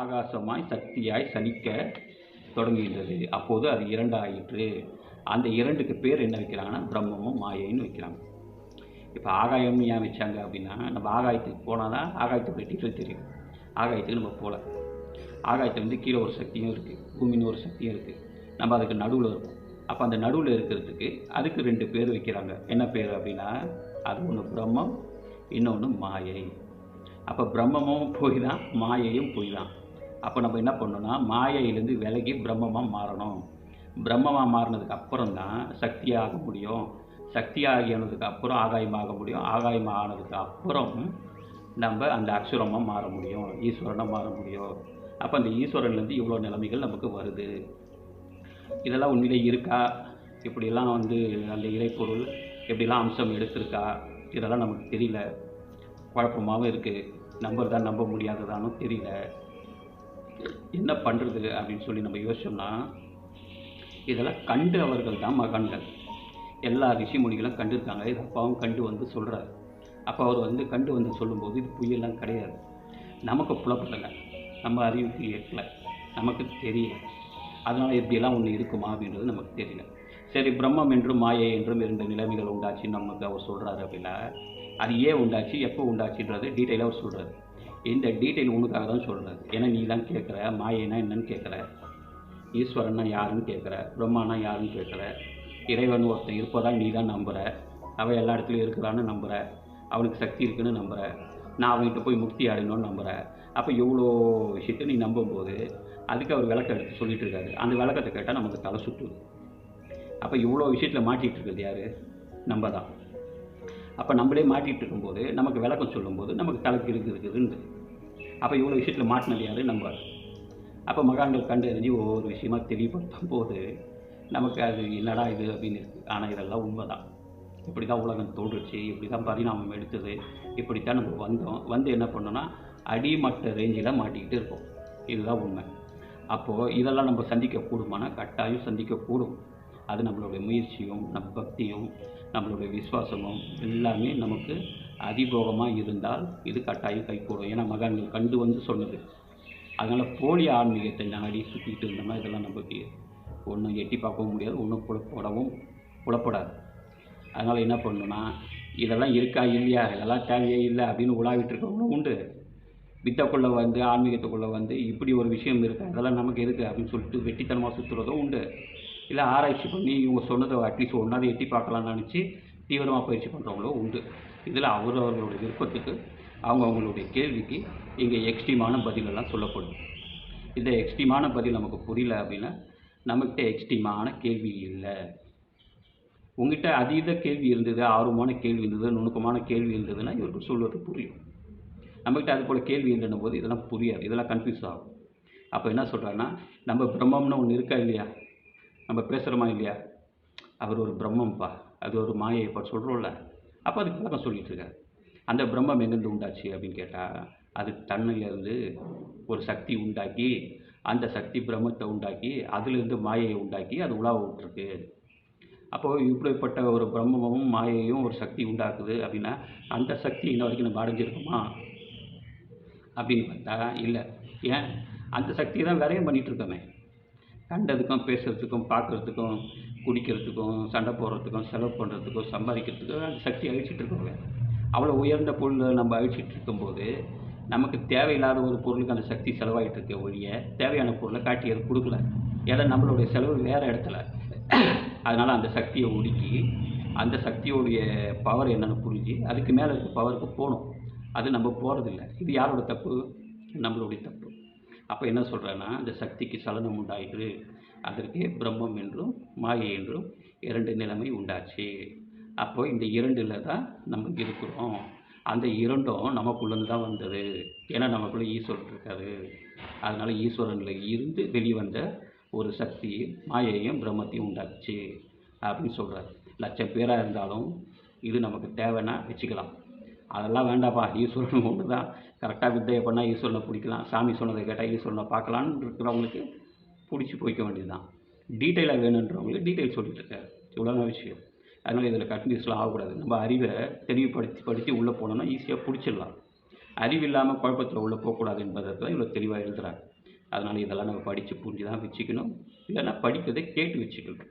ஆகாசமாய் சக்தியாய் சலிக்க தொடங்குகின்றது. அப்போது அது இரண்டாயிற்று. அந்த இரண்டுக்கு பேர் என்ன வைக்கிறாங்கன்னா பிரம்மமும் மாயைன்னு வைக்கிறாங்க. இப்போ ஆகாயம்னு ஏன் வச்சாங்க அப்படின்னா நம்ம ஆகாயத்துக்கு போனால் தான் ஆகாயத்துக்கு டீட்டெயில் தெரியும். ஆகாயத்துக்கு நம்ம போகல ஆகாயத்தில் வந்து கீழே ஒரு சக்தியும் இருக்குது பூமின்னு ஒரு சக்தியும் இருக்குது நம்ம அதுக்கு நடுவில் இருக்கும். அப்போ அந்த நடுவில் இருக்கிறதுக்கு அதுக்கு ரெண்டு பேர் வைக்கிறாங்க. என்ன பேர் அப்படின்னா அது ஒன்று பிரம்மம் இன்னொன்று மாயை. அப்போ பிரம்மமும் போய் தான் மாயையும் போய் தான் அப்போ நம்ம என்ன பண்ணணும்னா மாயையிலேருந்து விலகி பிரம்மமாக மாறணும். பிரம்மமாக மாறினதுக்கு அப்புறம் தான் சக்தியாக முடியும். சக்தியாகினதுக்கு அப்புறம் ஆகாயமாக முடியும். ஆகாயம் ஆனதுக்கு அப்புறம் நம்ம அந்த அக்ஷரமாக மாற முடியும். ஈஸ்வரனாக மாற முடியும். அப்போ அந்த ஈஸ்வரன்லேருந்து இவ்வளோ நிலைமைகள் நமக்கு வருது. இதெல்லாம் உண்மையிலே இருக்கா? இப்படியெல்லாம் வந்து அந்த இறைப்பொருள் எப்படிலாம் அம்சம் எடுத்திருக்கா? இதெல்லாம் நமக்கு தெரியல. குழப்பமாகவும் இருக்குது நம்பர் தான் நம்ப முடியாததானும் தெரியல. என்ன பண்ணுறது அப்படின்னு சொல்லி நம்ம யோசிச்சோம்னா இதெல்லாம் கண்டு அவர்கள் தான் மகான்கள். எல்லா ரிஷிமுனிகளும் கண்டிருக்காங்க. இது அப்பாவும் கண்டு வந்து சொல்கிறார் அப்போ அவர் வந்து கண்டு வந்து சொல்லும்போது இது புயலாம் கிடையாது. நமக்கு புலப்படலை. நம்ம அறிவுக்கு எட்டலை நமக்கு தெரியல. அதனால் இப்படியெல்லாம் ஒன்று இருக்குமா அப்படின்றது நமக்கு தெரியல. சரி பிரம்மம் என்றும் மாயை என்றும் இரண்டு நிலைமைகள் உண்டாச்சுன்னு நமக்கு அவர் சொல்கிறாரு அப்படின்னா அது ஏன் உண்டாச்சு? எப்போ உண்டாச்சுன்றது டீட்டெயிலாக அவர் சொல்கிறாரு இந்த டீட்டெயில் உனக்காக தான் சொல்கிறேன் ஏன்னா நீ தான் கேட்குற மாயைனா என்னன்னு கேட்குற ஈஸ்வரன்னா யாருன்னு கேட்குற பிரம்மானா யாருன்னு கேட்குற இறைவன் ஒருத்தன் இருப்பதா நீ தான் நம்புகிற அவன் எல்லா இடத்துலையும் இருக்கிறான்னு நம்புகிற அவனுக்கு சக்தி இருக்குன்னு நம்புகிற நான் அவன்கிட்ட போய் முக்தி அடையணும்னு நம்புகிறேன் அப்போ இவ்வளோ விஷயத்தை நீ நம்பும்போது அதுக்கு அவர் விளக்கம் எடுத்து சொல்லிட்டு இருக்காரு. அந்த விளக்கத்தை கேட்டால் நமக்கு தலை சுற்றுது அப்போ இவ்வளோ விஷயத்தில் மாட்டிகிட்டு இருக்கிறது யார்? நம்ம தான் அப்போ நம்மளே மாட்டிகிட்டு இருக்கும்போது நமக்கு விளக்கம் சொல்லும்போது நமக்கு தலைக்கு இருக்குது இருக்குதுன்னு அப்போ இவ்வளோ விஷயத்தில் மாட்டினது யார் நம்ம அப்போ மகான்கள் கண்டறிஞ்சு ஒவ்வொரு விஷயமா தெளிவுபடுத்தும் போது நமக்கு அது என்னடா இது அப்படின்னு இருக்குது ஆனால் இதெல்லாம் உண்மை தான் இப்படி தான் உலகம் தோன்றுச்சு இப்படி தான் பரிணாமம் எடுத்தது இப்படித்தான் நம்ம வந்தோம். வந்து என்ன பண்ணோன்னா அடிமட்ட ரேஞ்சில் மாட்டிக்கிட்டு இருக்கோம். இதுதான் உண்மை. அப்போது இதெல்லாம் நம்ம சந்திக்க கூடுமானா கட்டாயம் சந்திக்க கூடும் அது நம்மளுடைய முயற்சியும் நம்ம பக்தியும் நம்மளுடைய விசுவாசமும் எல்லாமே நமக்கு அதிபோகமாக இருந்தால் இது கட்டாயம் கைகூடும். ஏன்னா மகான்கள் கண்டு வந்து சொன்னது. அதனால் போலி ஆன்மீகத்தை நாடி சுற்றிட்டு இருந்தோம்னா இதெல்லாம் நமக்கு ஒன்றும் எட்டி பார்க்கவும் முடியாது ஒன்றும் புலப்படவும் புலப்படாது. அதனால் என்ன பண்ணணும்னா இதெல்லாம் இருக்கா இல்லையா? இதெல்லாம் தேவையே இல்லை அப்படின்னு உலாவிட்டு இருக்கவங்களும் உண்டு. வித்தக்குள்ளே வந்து ஆன்மீகத்துக்குள்ளே வந்து இப்படி ஒரு விஷயம் இருக்கா? இதெல்லாம் நமக்கு எதுக்கு அப்படின்னு சொல்லிட்டு வெட்டித்தனமாக சுற்றுறதும் உண்டு. இல்லை ஆராய்ச்சி பண்ணி இவங்க சொன்னதை அட்லீஸ்ட் ஒன்றாவது எட்டி பார்க்கலாம்னு நினச்சி தீவிரமாக பயிற்சி பண்ணுறவங்களும் உண்டு. இதில் அவரவர்களுடைய விருப்பத்துக்கு அவங்க அவங்களுடைய கேள்விக்கு இங்கே எக்ஸ்ட்ரீமான பதிலெல்லாம் சொல்லப்படும் இந்த எக்ஸ்ட்ரீமான பதில் நமக்கு புரியல அப்படின்னா நம்மக்கிட்ட எக்ஸ்ட்ரீமான கேள்வி இல்லை. உங்ககிட்ட அதீத கேள்வி இருந்தது ஆர்வமான கேள்வி இருந்தது நுணுக்கமான கேள்வி இருந்ததுன்னா இவருக்கு சொல்வது புரியும். நம்மக்கிட்ட அது போல் கேள்வி இல்லைன்னும் போது இதெல்லாம் புரியாது இதெல்லாம் கன்ஃபியூஸ் ஆகும். அப்போ என்ன சொல்கிறாருன்னா நம்ம பிரம்மம்னு ஒன்று இருக்கா இல்லையா? நம்ம பேசுகிறோமா இல்லையா? அவர் ஒரு பிரம்மம்ப்பா அது ஒரு மாயைப்பா சொல்கிறோம்ல அப்போ அதுக்கு விளக்கம் சொல்லிட்டு இருக்காரு. அந்த பிரம்மம் எங்கேருந்து உண்டாச்சு அப்படின்னு கேட்டால் அது தன்னிலேருந்து ஒரு சக்தி உண்டாக்கி அந்த சக்தி பிரம்மத்தை உண்டாக்கி அதிலிருந்து மாயையை உண்டாக்கி அது உலாவ விட்டுருக்கு. அப்போது இப்படிப்பட்ட ஒரு பிரம்மமும் மாயையும் ஒரு சக்தி உண்டாக்குது அப்படின்னா அந்த சக்தி இன்ன வரைக்கும் நம்ம அடைஞ்சிருக்கோமா? அப்படின்னு பார்த்தா இல்லை. ஏன்? அந்த சக்தியை தான் விரயம் பண்ணிகிட்டு இருக்கோமே. கண்டதுக்கும் பேசுகிறதுக்கும் பார்க்குறதுக்கும் குடிக்கிறதுக்கும் சண்டை போடுறதுக்கும் செலவு பண்ணுறதுக்கும் சம்பாதிக்கிறதுக்கும் அந்த சக்தி அழிச்சிட்டு இருக்கோங்க அவ்வளோ உயர்ந்த பொருளை நம்ம அழிச்சிட்டு இருக்கும்போது நமக்கு தேவையில்லாத ஒரு பொருளுக்கு அந்த சக்தி செலவாகிட்டு இருக்க ஒழிய தேவையான பொருளை காட்டி அது கொடுக்கல. ஏன்னா நம்மளுடைய செலவு வேறு இடத்துல. அதனால் அந்த சக்தியை ஒடுக்கி அந்த சக்தியோடைய பவர் என்னென்னு புரிஞ்சு அதுக்கு மேலே இருக்க பவருக்கு போகணும். அது நம்ம போகிறதில்ல இது யாரோட தப்பு? நம்மளுடைய தப்பு. அப்போ என்ன சொல்கிறேன்னா அந்த சக்திக்கு சலனம் உண்டாயிற்று. அதற்கே பிரம்மம் என்றும் மாயை என்றும் இரண்டு நிலைமை உண்டாச்சு. அப்போ இந்த இரண்டில் தான் நம்ம இருக்கிறோம். அந்த இரண்டும் நமக்குள்ளேருந்து தான் வந்தது. ஏன்னா நமக்குள்ளே ஈஸ்வரன் இருக்காது அதனால் ஈஸ்வரனில் இருந்து வெளிவந்த ஒரு சக்தி மாயையும் பிரம்மத்தையும் உண்டாச்சு. அப்படின்னு சொல்கிறார் லட்சம் பேராக இருந்தாலும் இது நமக்கு தேவைன்னா வச்சுக்கலாம். அதெல்லாம் வேண்டாப்பா ஈஸ்வரன் ஒன்று தான். கரெக்டாக வித்தையை பண்ணால் ஈஸ்வரனை பிடிக்கலாம். சாமி சொன்னதை கேட்டால் ஈஸ்வரனை பார்க்கலான்னு இருக்கிறவங்களுக்கு பிடிச்சி போய்க்க வேண்டியது தான் டீட்டெயிலாக வேணுன்றவங்களுக்கு டீட்டெயில் சொல்லிட்டு இருக்காரு. இவ்வளோதான் விஷயம். அதனால் இதில் கன்ஃபியூஸ்லாம் ஆகக்கூடாது. நம்ம அறிவை தெளிவுபடுத்தி படித்து உள்ளே போனோம்னா ஈஸியாக பிடிச்சிடலாம். அறிவு இல்லாமல் குழப்பத்தில் உள்ளே போகக்கூடாது என்பதை தான் இவ்வளோ தெளிவாக எழுதுகிறாங்க அதனால் இதெல்லாம் நம்ம படித்து புரிஞ்சு தான் வச்சுக்கணும். இல்லைன்னா படிக்கிறதை கேட்டு வச்சுக்கணும்.